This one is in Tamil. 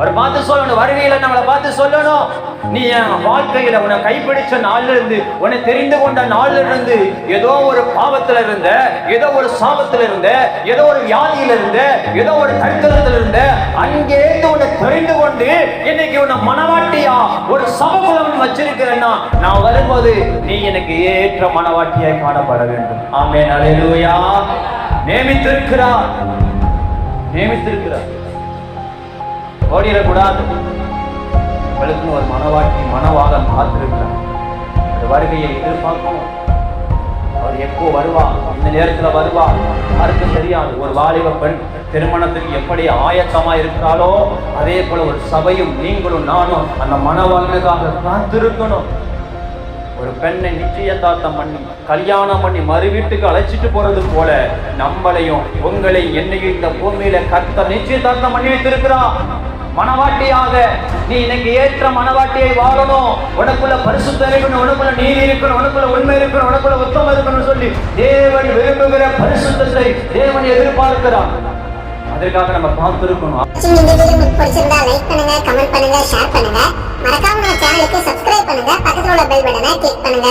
அவர் பார்த்து சொல்லணும் வருகையில நம்மளை பார்த்து சொல்லணும். நீ என் வாழ்க்கையில உன்னை கைப்பிடிச்ச நாள்ல இருந்து உன்னை தெரிந்து கொண்ட நாள்ல இருந்து ஏதோ ஒரு பாவத்துல இருந்த ஏதோ ஒரு சாபத்துல இருந்த ஏதோ ஒரு வியாதியில இருந்த ஏதோ ஒரு தரித்திரத்துல இருந்த அங்கே இருந்து உன்னை தெரிந்து கொண்டு இன்னைக்கு உன்னை மனவாட்டியா ஒரு சமகுலம் வச்சிருக்கிறேன்னா நான் வரும்போது நீ எனக்கு ஏற்ற மனவாட்டியாய் காணப்பட வேண்டும். ஆமே அலையிலுயா நியமித்திருக்கிறார். நியமித்திருக்கிறார். ஓடிடக்கூடாது. உங்களுக்குன்னு ஒரு மனவாட்டி மனவாதம் காத்திருக்கிறார் அந்த வருகையை எதிர்பார்க்கும் அவர் எப்போ வருவா? இந்த நேரத்தில் வருவா? யாருக்கும் தெரியாது. ஒரு வாலிப பெண் திருமணத்துக்கு எப்படி ஆயத்தமா இருக்கிறாளோ அதே போல ஒரு சபையும் நீங்களும் நானும் அந்த மனவாழ்வுக்காக காத்திருக்கணும். ஒரு பெண்ணை நிச்சயதார்த்தம் பண்ணி கல்யாணம் பண்ணி மறு வீட்டுக்கு அழைச்சிட்டு போறது போல நம்மளையும் உங்களை என்னையும் இந்த பூமியில கத்த நிச்சயதார்த்தம் பண்ணி வைத்திருக்கிறான் மனவாட்டியாக நீ இன்னைக்கு ஏற்ற மனவாட்டியை வாழணும். உனக்குள்ள பரிசுத்தம் இருக்கணும் உனக்குள்ள நீதி இருக்கணும் உனக்குள்ள உண்மை இருக்கணும் உனக்குள்ள உத்தமம் இருக்கணும் சொல்லி தேவன் விரும்புகிற பரிசுத்தத்தை தேவன் எதிர்பார்க்கிறான் அதற்காக நம்ம காத்திருக்கணும் இந்த வீடியோ உங்களுக்கு பிடிச்சிருந்தா லைக் பண்ணுங்க கமெண்ட் பண்ணுங்க ஷேர் பண்ணுங்க. மறக்காம நம்ம சேனலுக்கு சப்ஸ்கிரைப் பண்ணுங்க. பக்கத்துல உள்ள பெல் பட்டனை கிளிக் பண்ணுங்க.